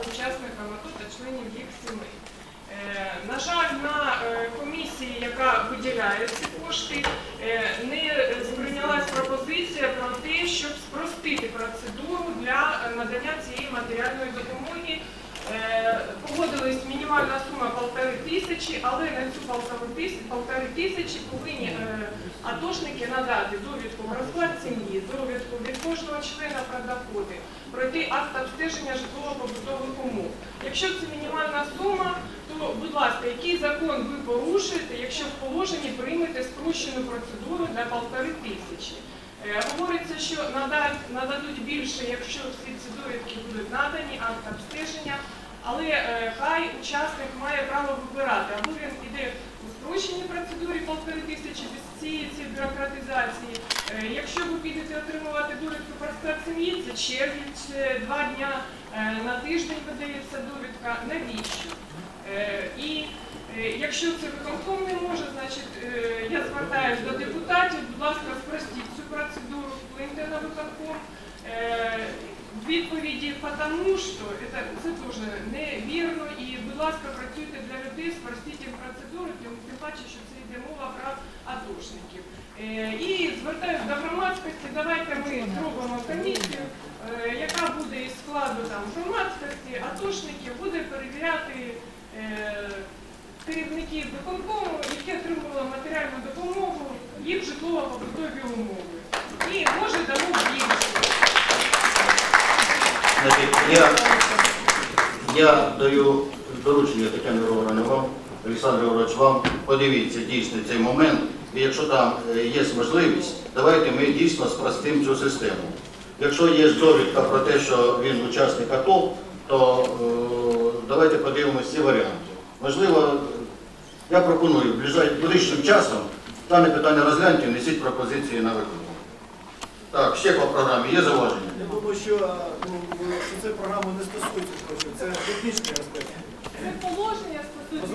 учасникам АТО та членів їх сімей. Е, на жаль, на е, комісії, яка виділяє ці кошти, е, не сприйнялась пропозиція про те, щоб спростити процедуру. Тисячі, але на цю полтори тисячі, повинні е, атошники надати довідку про склад сім'ї, довідку від кожного члена про доходи, пройти акт обстеження житлово-побутових умов. Якщо це мінімальна сума, то, будь ласка, який закон ви порушуєте, якщо в положенні приймете спрощену процедуру для полтори тисячі? Е, Говориться, що нададуть більше, якщо всі ці довідки будуть надані, акт обстеження, але хай учасник має право вибирати, або він іде у спрощеній процедурі полтори тисячі без цієї бюрократизації. Е, Якщо ви підете отримувати довідку про склад сім'ї, це червень, це два дня е, на тиждень видається довідка. Навіщо? Е, І якщо це виконком не може, значить я звертаюся до депутатів, будь ласка, спростіть цю процедуру, вплиньте на виконком. Відповіді «потому що» це, це теж ласка, працюйте для людей, спростіть їм процедуру, тим, тим паче, що це йде мова про атошників. Е, І звертаюся до громадськості, давайте ми зробимо комісію, е, яка буде із складу там, громадськості, атошників, буде перевіряти е, керівників виконкому, які отримували матеріальну допомогу, їх житлово-побутові умови. І може дамо більше. Я, я даю доручення Тетяні Григорівні вам, Олександр Григорович, вам подивіться дійсно цей момент. І якщо там е, є можливість, давайте ми дійсно спростимо цю систему. Якщо є довідка про те, що він учасник АТО, то е, давайте подивимося ці варіанти. Можливо, я пропоную ближчим часом дане питання розгляньте, внесіть пропозиції на виконання. Так, ще по програмі є зауваження? Я думаю, що, ну, що це програма не стосується це технічний аспект.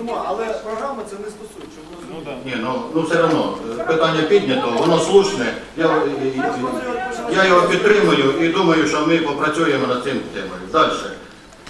Стосується. Безумовно, але програма це не стосується. Ну, да. Ні, ну, ну все одно е, питання піднято, воно слушне. Я, я, я його підтримую і думаю, що ми попрацюємо над цим темою. Далі.